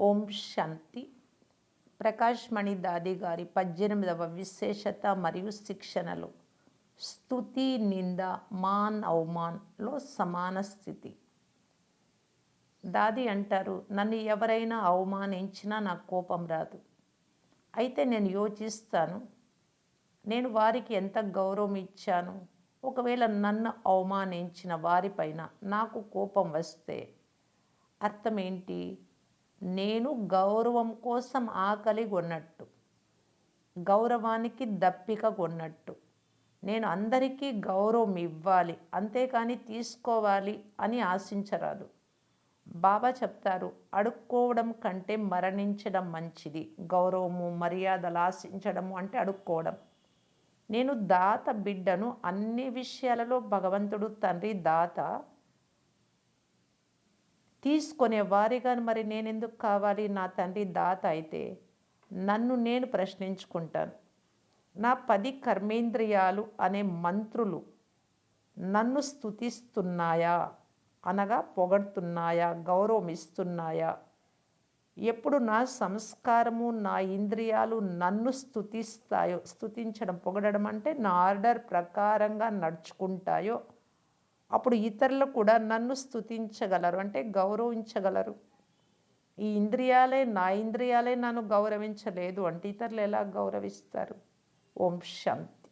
ఓం శాంతి. ప్రకాష్ మణి దాది గారి పద్దెనిమిదవ విశేషత మరియు శిక్షణలు. స్థుతి నింద మాన్ అవమాన్లో సమాన స్థితి. దాది అంటారు నన్ను ఎవరైనా అవమానించినా నాకు కోపం రాదు. అయితే నేను యోచిస్తాను. నేను వారికి ఎంత గౌరవం ఇచ్చాను? ఒకవేళ నన్ను అవమానించిన వారిపైన నాకు కోపం వస్తే అర్థం ఏంటి? నేను గౌరవం కోసం ఆకలి కొన్నట్టు గౌరవానికి దప్పిక కొన్నట్టు. నేను అందరికీ గౌరవం ఇవ్వాలి అంతేకాని తీసుకోవాలి అని ఆశించరాదు. బాబా చెప్తారు అడుక్కోవడం కంటే మరణించడం మంచిది. గౌరవము మర్యాదలు ఆశించడము అంటే అడుక్కోవడం. నేను దాత బిడ్డను అన్ని విషయాలలో భగవంతుడు తండ్రి దాత తీసుకునే వారిగా మరి నేను ఎందుకు కావాలి? నా తండ్రి దాత అయితే నన్ను నేను ప్రశ్నించుకుంటాను. నా పది కర్మేంద్రియాలు అనే మంత్రులు నన్ను స్థుతిస్తున్నాయా అనగా పొగడుతున్నాయా? గౌరవం ఇస్తున్నాయా? ఎప్పుడు నా సంస్కారము నా ఇంద్రియాలు నన్ను స్థుతిస్తాయో స్థుతించడం పొగడడం అంటే నా ఆర్డర్ ప్రకారంగా నడుచుకుంటాయో? అప్పుడు ఇతరులు కూడా నన్ను స్థుతించగలరు అంటే గౌరవించగలరు. ఈ ఇంద్రియాలే నా ఇంద్రియాలే నన్ను గౌరవించలేదు అంటే ఇతరులు ఎలా గౌరవిస్తారు? ఓం శాంతి.